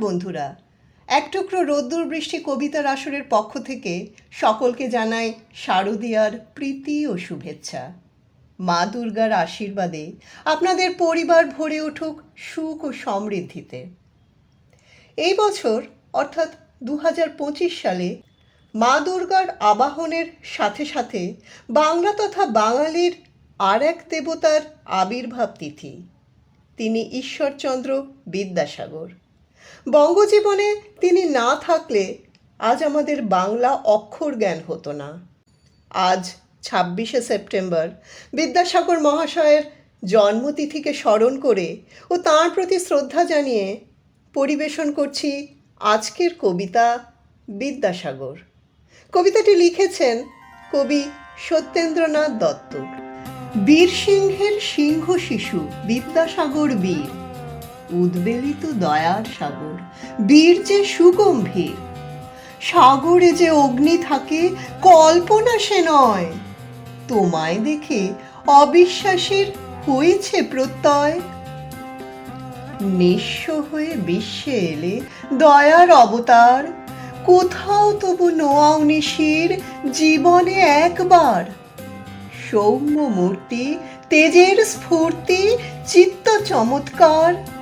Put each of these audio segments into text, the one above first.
বন্ধুরা। এক টুকরো রোদ্দুর বৃষ্টি কবিতার আসরের পক্ষ থেকে সকলকে জানাই শারদীয়ার প্রীতি ও শুভেচ্ছা। মা দুর্গার আশীর্বাদে আপনাদের পরিবার ভরে উঠুক সুখ ও সমৃদ্ধিতে। এই বছর, অর্থাৎ দু হাজার পঁচিশ সালে, মা দুর্গার আবাহনের সাথে সাথে বাংলা তথা বাঙালির আর এক দেবতার আবির্ভাব তিথি। তিনি ঈশ্বরচন্দ্র বিদ্যাসাগর। বঙ্গজীবনে তিনি না থাকলে আজ আমাদের বাংলা অক্ষর জ্ঞান হতো না। আজ ছাব্বিশে সেপ্টেম্বর বিদ্যাসাগর মহাশয়ের জন্মতিথিকে স্মরণ করে ও তাঁর প্রতি শ্রদ্ধা জানিয়ে পরিবেশন করছি আজকের কবিতা বিদ্যাসাগর। কবিতাটি লিখেছেন কবি সত্যেন্দ্রনাথ দত্ত। বীর সিংহের সিংহ শিশু বিদ্যাসাগর বীর। উদ্বেলিত দয়ার সাগর, বীর যে সুগম্ভীর। সাগরে যে অগ্নি থাকে, কল্পনা সে নয়। তোমায় দেখে অবিশ্বাসের হয়েছে প্রত্যয়। নিঃস্ব হয়ে বিশ্বে এলে দয়ার অবতার। কোথাও তবু নোয়াও নিশির জীবনে একবার। সৌম্য মূর্তি তেজের স্ফূর্তি, চিত্ত চমৎকার।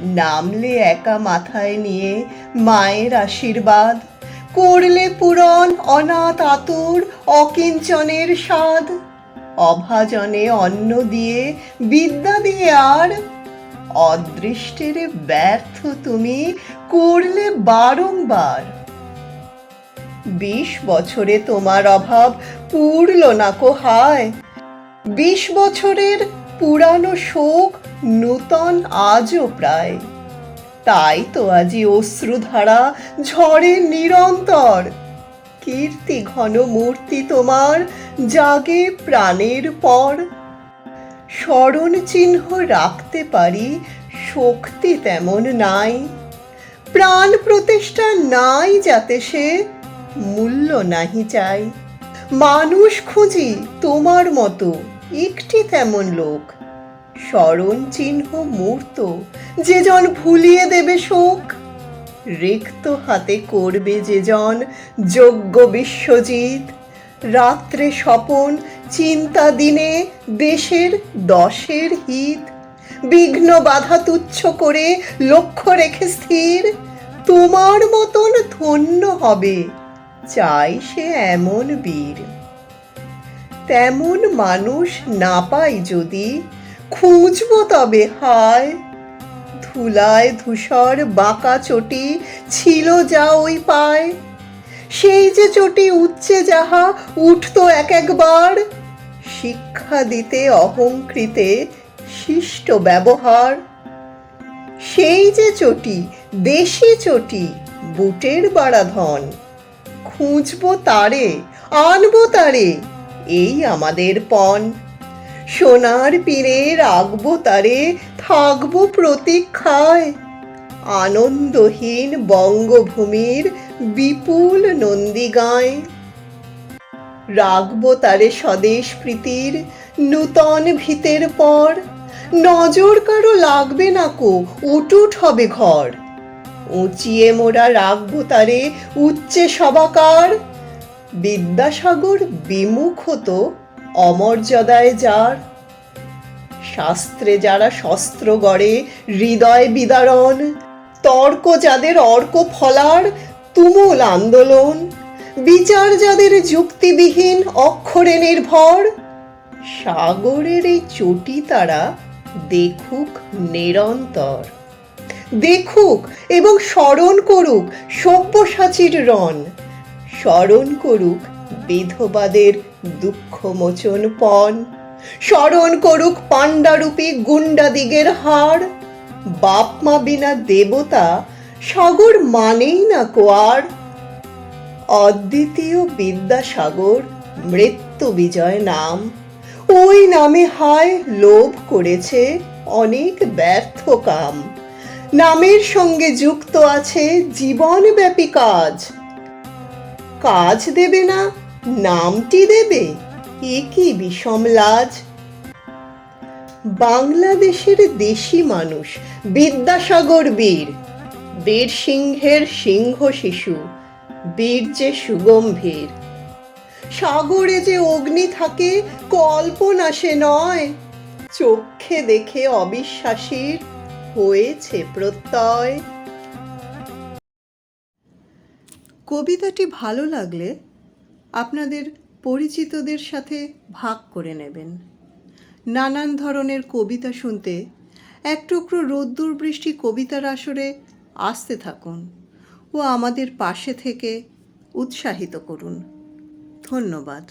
নামলে একা মাথায় নিয়ে মায়ের আশীর্বাদ, করলে পূরণ অনাথ আতুর অকিঞ্চনের স্বাদ, অভাজনে অন্ন দিয়ে বিদ্যা দিয়ে আর অদৃষ্টের ব্যর্থ তুমি করলে বারংবার। বিশ বছরে তোমার অভাব পূর্ল না কো হায়, বিশ বছরের পুরানো শোক নূতন আজও প্রায়। তাই তো আজি অশ্রুধারা ঝড়ে নিরন্তর। কীর্তি ঘন মূর্তি তোমার জাগে প্রাণের পর। স্মরণ চিহ্ন রাখতে পারি, শক্তি তেমন নাই। প্রাণ প্রতিষ্ঠা নাই যাতে সে মূল্য নাহি চাই। মানুষ খুঁজি তোমার মতো। একটি তেমন লোক। স্মরণ চিহ্ন মূর্ত, যে জন ভুলিয়ে দেবে শোক। রিক্ত হাতে করবে যে জন যোগ্য বিশ্বজিৎ। রাত্রে স্বপন, চিন্তা দিনে, দেশের দশের হিত। বিঘ্ন বাধা তুচ্ছ করে লক্ষ্য রেখে স্থির। তোমার মতন ধন্য হবে, চাই সে এমন বীর। তেমন মানুষ না পাই যদি, খুঁজবো তবে, হায়! ধুলায় ধূসর বাঁকা চটি ছিল যা ওই পায়। সেই যে চটি উচ্চে যাহা উঠতো এক একবার, শিক্ষা দিতে অহংকৃতে শিষ্ট ব্যবহার। সেই যে চটি, দেশি চটি, বুটের বাড়া ধন খুঁজবো তারে, আনব তারে এই আমাদের পণ। সোনার পীরে রাখব তারে, থাকব প্রতীক্ষায়। আনন্দহীন বঙ্গভূমির বিপুল নন্দীগায়। রাখব তারে স্বদেশ প্রীতির নূতন ভিতের পর। নজর কারও লাগবে না কো, উটুট হবে ঘর। উঁচিয়ে মোরা রাখব তারে উচ্চে সবাকার। বিদ্যাসাগর বিমুখ হতো অমর্যাদায় যার। শাস্ত্রে যারা শস্ত্র গড়ে, হৃদয় বিদারণ, তর্ক যাদের অর্ক ফলার, তুমুল আন্দোলন। বিচার যাদের যুক্তিবিহীন, অক্ষরে নির্ভর। সাগরের এই চটি তারা দেখুক নিরন্তর। দেখুক এবং স্মরণ করুক সব্যসাচীর রণ। স্মরণ করুক বিধবাদের দুঃখমোচন পণ। স্মরণ করুক পাণ্ডারূপী গুন্ডাদিগের হার। বাপ মা বিনা দেবতা সাগর মানেই না কোয়ার। অদ্বিতীয় বিদ্যাসাগর মৃত্যু বিজয় নাম। ওই নামে হায় লোভ করেছে অনেক ব্যর্থ কাম। নামের সঙ্গে যুক্ত আছে জীবনব্যাপী কাজ। কাজ দেবে না, নামটি দেবে, এ কি বিষম লাজ? বাংলাদেশের দেশি মানুষ, বিদ্যাসাগর বীর বীর সিংহের সিংহ শিশু, বীর যে সুগম্ভীর। সাগরে যে অগ্নি থাকে, কল্পনা সে নয়। চোখে দেখে অবিশ্বাসীর হয়েছে প্রত্যয়। কবিতাটি ভালো লাগলে আপনাদের পরিচিতদের সাথে ভাগ করে নেবেন। নানান ধরনের কবিতা শুনতে এক টুকরো রোদ্দুর বৃষ্টি কবিতার আসরে আসতে থাকুন ও আমাদের পাশে থেকে উৎসাহিত করুন। ধন্যবাদ।